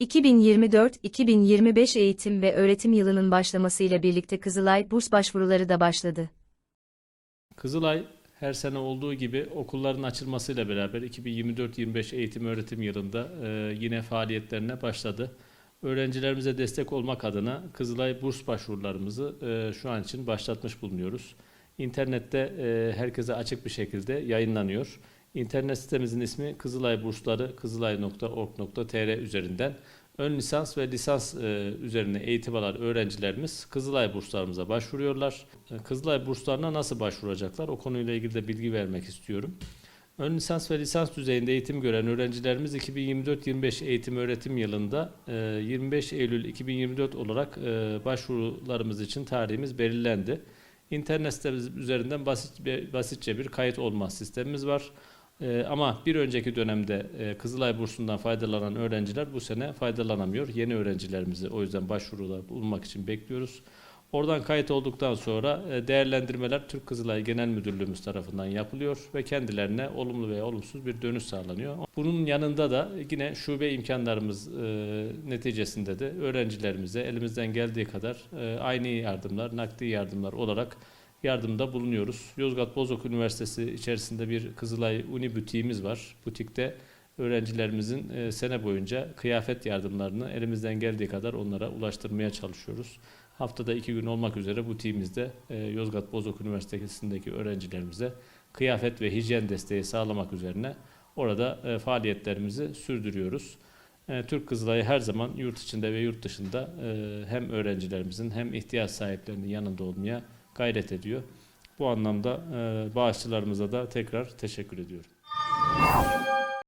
2024-2025 eğitim ve öğretim yılının başlamasıyla birlikte Kızılay burs başvuruları da başladı. Kızılay her sene olduğu gibi okulların açılmasıyla beraber 2024-25 eğitim öğretim yılında e, yine faaliyetlerine başladı. Öğrencilerimize destek olmak adına Kızılay burs başvurularımızı e, şu an için başlatmış bulunuyoruz. İnternette e, herkese açık bir şekilde yayınlanıyor. İnternet sitemizin ismi Kızılay Bursları kızılay.org.tr üzerinden ön lisans ve lisans e, üzerine eğitim alan öğrencilerimiz Kızılay burslarımıza başvuruyorlar. E, Kızılay burslarına nasıl başvuracaklar? O konuyla ilgili de bilgi vermek istiyorum. Ön lisans ve lisans düzeyinde eğitim gören öğrencilerimiz 2024-25 eğitim öğretim yılında e, 25 Eylül 2024 olarak e, başvurularımız için tarihimiz belirlendi. İnternet sitemiz üzerinden basit basitçe bir kayıt olma sistemimiz var. Ee, ama bir önceki dönemde e, Kızılay bursundan faydalanan öğrenciler bu sene faydalanamıyor. Yeni öğrencilerimizi o yüzden başvuruda bulunmak için bekliyoruz. Oradan kayıt olduktan sonra e, değerlendirmeler Türk Kızılay Genel Müdürlüğümüz tarafından yapılıyor ve kendilerine olumlu veya olumsuz bir dönüş sağlanıyor. Bunun yanında da yine şube imkanlarımız e, neticesinde de öğrencilerimize elimizden geldiği kadar e, aynı yardımlar, nakdi yardımlar olarak yardımda bulunuyoruz. Yozgat Bozok Üniversitesi içerisinde bir Kızılay Uni butiğimiz var. Butikte öğrencilerimizin e, sene boyunca kıyafet yardımlarını elimizden geldiği kadar onlara ulaştırmaya çalışıyoruz. Haftada iki gün olmak üzere butiğimizde e, Yozgat Bozok Üniversitesi'ndeki öğrencilerimize kıyafet ve hijyen desteği sağlamak üzerine orada e, faaliyetlerimizi sürdürüyoruz. Türk Kızılay'ı her zaman yurt içinde ve yurt dışında hem öğrencilerimizin hem ihtiyaç sahiplerinin yanında olmaya gayret ediyor. Bu anlamda bağışçılarımıza da tekrar teşekkür ediyorum.